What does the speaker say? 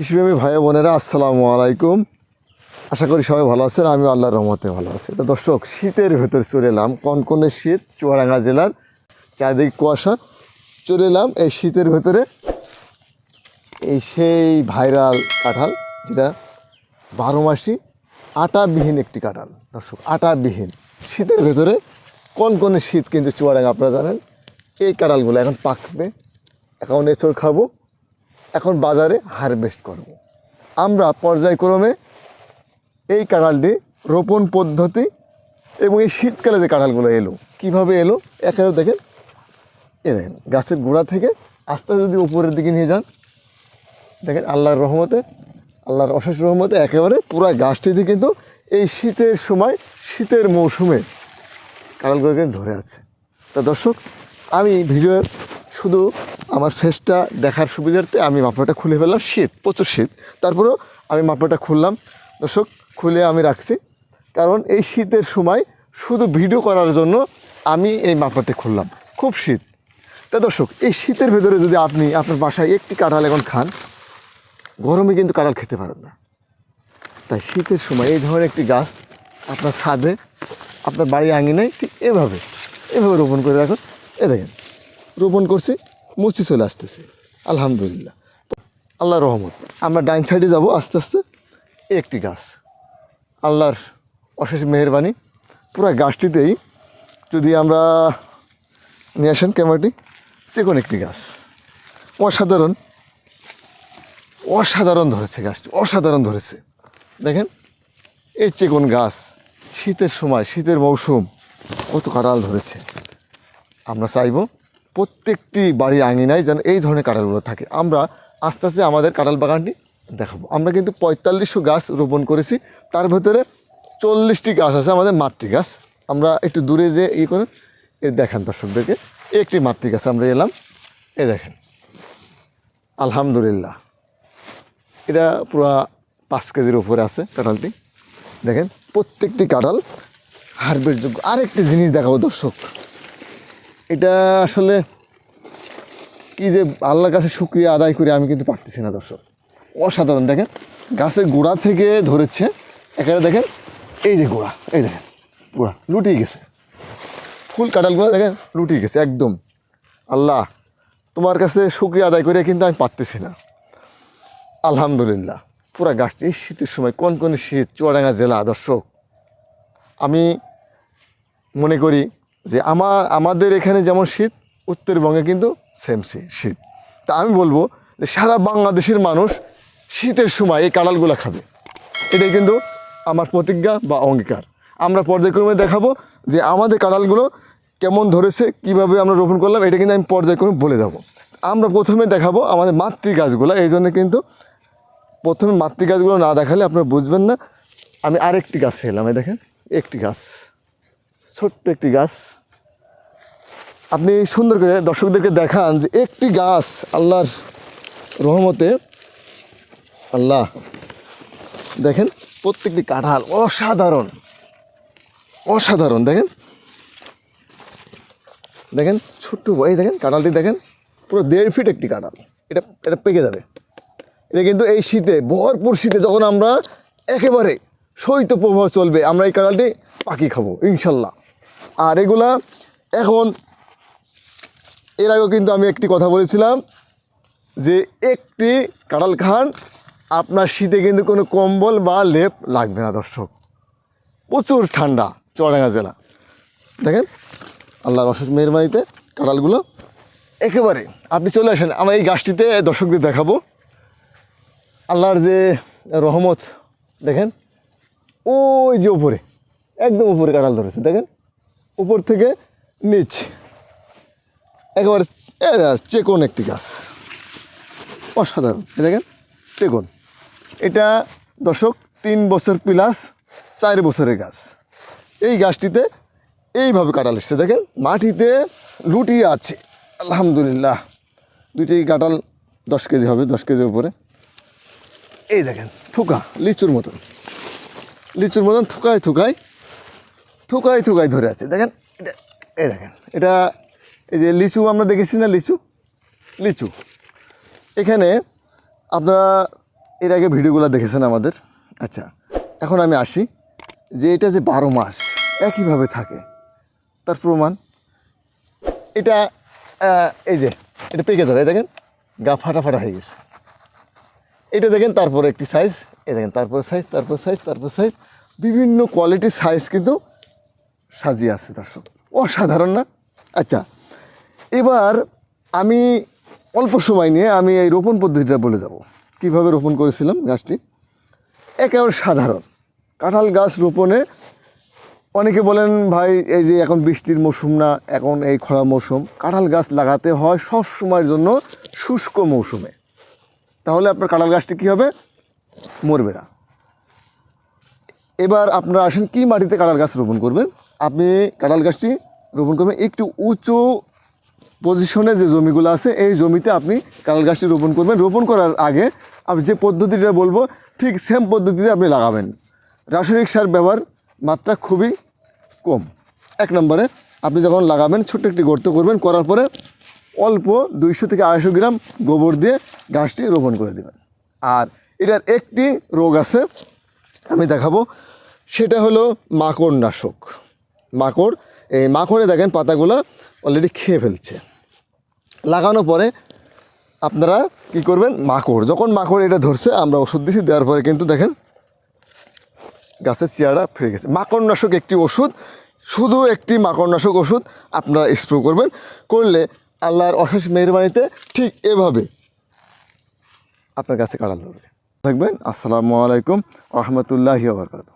কৃষিপ্রেমী ভাই বোনেরা, আসসালামু আলাইকুম। আশা করি সবাই ভালো আছেন আমি আল্লাহর রহমতে ভালো আছি। তো দর্শক, শীতের ভেতরে চলে এলাম, কনকনে শীত, চুয়াডাঙ্গা জেলার চারিদিক কুয়াশা চলে এলাম। এই শীতের ভেতরে এই সেই ভাইরাল কাঁঠাল, যেটা বারো মাসি আটাবিহীন একটি কাঁঠাল। দর্শক, আটাবিহীন। শীতের ভেতরে কনকনে শীত কিন্তু চুয়াডাঙ্গা, আপনারা জানেন, এই কাঁঠালগুলো এখন পাকবে। এখন এঁচড় খাব এখন বাজারে হারভেস্ট করব। আমরা পর্যায়ক্রমে এই কাঁঠালটি রোপণ পদ্ধতি এবং এই শীতকালে যে কাঁঠালগুলো এলো, কীভাবে এলো এখানে দেখেন এ দেখেন, গাছের গোড়া থেকে আস্তে আস্তে যদি উপরের দিকে নিয়ে যান, দেখেন আল্লাহর রহমতে, আল্লাহর অশেষ রহমতে একেবারে পুরো গাছটিতে কিন্তু এই শীতের সময়, শীতের মৌসুমে কাঁঠালগুলো কিন্তু ধরে আছে তা দর্শক, আমি ভিডিওর শুধু আমার ফেসটা দেখার সুবিধার্থে আমি মাপড়াটা খুলে ফেললাম, শীত, প্রচুর শীত। তারপরেও আমি মাপড়াটা খুললাম। দর্শক, খুলে আমি রাখছি। কারণ এই শীতের সময় শুধু ভিডিও করার জন্য আমি এই মাপড়াটি খুললাম। খুব শীত। তা দর্শক, এই শীতের ভেতরে যদি আপনি আপনার বাসায় একটি কাঁঠাল এখন খান, গরমে কিন্তু কাঁঠাল খেতে পারেন না। তাই শীতের সময় এই ধরনের একটি গাছ আপনার ছাদে, আপনার বাড়ি আঙিনায় ঠিক এভাবে এভাবে রোপণ করে রাখুন। এ দেখেন, রোপণ করছি। মুচি চলে আসতেছে। আলহামদুলিল্লাহ। আল্লাহ রহমত। আমরা ডাইন সাইডে যাব আস্তে আস্তে। একটি গাছ। আল্লাহর অশেষ মেহরবানি। পুরো গাছটিতেই যদি আমরা নিয়ে আসেন ক্যামেরাটি চিকন একটি গাছ। অসাধারণ। অসাধারণ ধরেছে গাছটি। অসাধারণ ধরেছে। দেখেন এই চিকন গাছ শীতের সময় শীতের মৌসুম কত কাঁঠাল ধরেছে। আমরা চাইব প্রত্যেকটি বাড়ি আঙিনায় যেন এই ধরনের কাঁঠালগুলো থাকে। আমরা আস্তে আস্তে আমাদের কাঁঠাল বাগানটি দেখাবো। আমরা কিন্তু পঁয়তাল্লিশশো গাছ রোপণ করেছি। তার ভেতরে চল্লিশটি গাছ আছে, আমাদের মাতৃ গাছ আমরা একটু দূরে যে ই করে এ দেখান দর্শকদেরকে। একটি মাতৃ গাছ আমরা এলাম, এ দেখেন। আলহামদুলিল্লাহ। এটা পুরো পাঁচ কেজির উপরে আছে কাঁঠালটি। দেখেন, প্রত্যেকটি কাঁঠাল হারভেস্ট যোগ্য আরেকটি জিনিস দেখাবো দর্শক। এটা আসলে কি যে আল্লাহর কাছে শুক্রিয়া আদায় করে আমি কিন্তু পারতেছি না, দর্শক। অসাধারণ, দেখেন, গাছের গোড়া থেকে ধরেছে এখানে দেখেন, এই যে গোড়া, এই দেখেন, গোড়া লুটিয়ে গেছে। ফুল কাঁঠালগুলো, দেখেন, লুটিয়ে গেছে, একদম। আল্লাহ, তোমার কাছে শুক্রিয়া আদায় করে কিন্তু আমি পারতেছি না। আলহামদুলিল্লাহ, পুরা গাছটি এই শীতের সময়, কোন কোন শীত, চুয়াডাঙ্গা জেলা, দর্শক, আমি মনে করি যে আমা, আমাদের এখানে যেমন শীত, উত্তরবঙ্গে কিন্তু সেম শীত তা আমি বলব যে সারা বাংলাদেশের মানুষ শীতের সময় এই কাঁড়ালগুলো খাবে। এটাই কিন্তু আমার প্রতিজ্ঞা বা অঙ্গীকার। আমরা পর্যায়ক্রমে দেখাবো যে আমাদের কাঁড়ালগুলো কেমন ধরেছে, কীভাবে আমরা রোপণ করলাম, এটা কিন্তু আমি পর্যায়ক্রমে বলে যাব। আমরা প্রথমে দেখাবো আমাদের মাতৃ গাছগুলো এই জন্য কিন্তু প্রথমে মাতৃ গাছগুলো না দেখালে আপনারা বুঝবেন না। আমি আরেকটি গাছ এলাম এই দেখেন, একটি গাছ, ছোট্ট একটি গাছ। আপনি সুন্দর করে দর্শকদেরকে দেখান যে একটি গাছ আল্লাহর রহমতে, আল্লাহ, দেখেন প্রত্যেকটি কাঁঠাল অসাধারণ অসাধারণ, দেখেন। দেখেন ছোট্ট এই দেখেন কাঁঠালটি দেখেন, পুরো দেড় ফিট একটি কাঁঠাল। এটা এটা পেকে যাবে। এটা কিন্তু এই শীতে, ভরপুর শীতে যখন আমরা একেবারে শৈত্য প্রবাহ চলবে, আমরা এই কাঁঠালটি পাখি খাব, ইনশাল্লাহ। আর এগুলা এখন এর আগেও কিন্তু আমি একটি কথা বলেছিলাম যে একটি কাঁঠাল খান, আপনার শীতে কিন্তু কোনো কম্বল বা লেপ লাগবে না, দর্শক। প্রচুর ঠান্ডা চুয়াডাঙ্গা জেলা। দেখেন, আল্লাহর অশেষ মেহরবানিতে কাঁঠালগুলো একেবারে। আপনি চলে আসেন, আমার এই গাছটিতে দর্শকদের দেখাবো। আল্লাহর যে রহমত, দেখেন, ওই যে উপরে, একদম উপরে কাঁঠাল ধরেছে, দেখেন, উপর থেকে নিচ। একেবারে চেকন একটি গাছ। অসাধারণ। দেখেন, চেকন। এটা দর্শক, তিন বছর প্লাস চার বছরের গাছ। এই গাছটিতে এইভাবে কাটাল এসছে। দেখেন, মাটিতে লুটিয়ে আছে। আলহামদুলিল্লাহ। দুইটি কাঁঠাল দশ কেজি হবে, দশ কেজির উপরে। এই দেখেন, থুকা, লিচুর মতন। লিচুর মতন থুকায় থুকায় থুকায় থুকায় ধরে আছে। দেখেন, এটা এই দেখেন, এটা এই যে লিচু আমরা দেখেছি না লিচু? লিচু। এখানে আপনারা এর আগে ভিডিওগুলো দেখেছেন আমাদের। আচ্ছা এখন আমি আসি যে এটা যে বারো মাস একইভাবে থাকে। তার প্রমাণ? এটা এই যে, এটা পেকে এই দেখেন, গা ফাটা ফাটা হয়ে গেছে। এটা দেখেন, তারপরে একটি সাইজ এই দেখেন, তারপর সাইজ তারপর সাইজ তারপর সাইজ বিভিন্ন কোয়ালিটির সাইজ কিন্তু সাজিয়ে আছে দর্শক। অসাধারণ না? আচ্ছা এবার আমি অল্প সময় নিয়ে আমি এই রোপণ পদ্ধতিটা বলে যাব। কীভাবে রোপণ করেছিলাম গাছটি? একেবারে সাধারণ। কাঁঠাল গাছ রোপণে অনেকে বলেন, ভাই, এই যে এখন বৃষ্টির মৌসুম না, এখন এই খরা মৌসুম। কাঁঠাল গাছ লাগাতে হয় সব সময়ের জন্য শুষ্ক মৌসুমে। তাহলে আপনার কাঁঠাল গাছটি কী হবে? মরবে না। এবার আপনারা আসেন, কি মাটিতে কাঁঠাল গাছ রোপণ করবেন? আপনি কাঁঠাল গাছটি রোপণ করবেন একটু উঁচু পজিশনে যে জমিগুলো আছে, এই জমিতে আপনি কাল গাছটি রোপণ করবেন। রোপণ করার আগে আমি যে পদ্ধতিটা বলব, ঠিক সেম পদ্ধতিতে আপনি লাগাবেন। রাসায়নিক সার ব্যবহার মাত্রা খুবই কম। এক নম্বরে, আপনি যখন লাগাবেন, ছোট্ট একটি গর্ত করবেন, করার পরে অল্প দুইশো থেকে আড়াইশো গ্রাম গোবর দিয়ে গাছটি রোপণ করে দেবেন। আর এটার একটি রোগ আছে, আমি দেখাবো। সেটা হলো মাকড় নাশক। মাকড়, এই মাকড়ে দেখেন পাতাগুলো অলরেডি খেয়ে ফেলছে। লাগানোর পরে আপনারা কি করবেন? মাকড়। যখন মাকড় এটা ধরছে, আমরা ওষুধ দিছি, দেওয়ার পরে কিন্তু দেখেন গাছের চেয়ারা ফিরে গেছে। মাকড়নাশক একটি ওষুধ, শুধু একটি মাকড়নাশক ওষুধ আপনারা স্প্রে করবেন। করলে আল্লাহর অশেষ মেহরবানিতে ঠিক এভাবে আপনার কাছে কাটাল ধরবে। থাকবেন আসসালামু আলাইকুম, রহমতুল্লাহি আবরকাত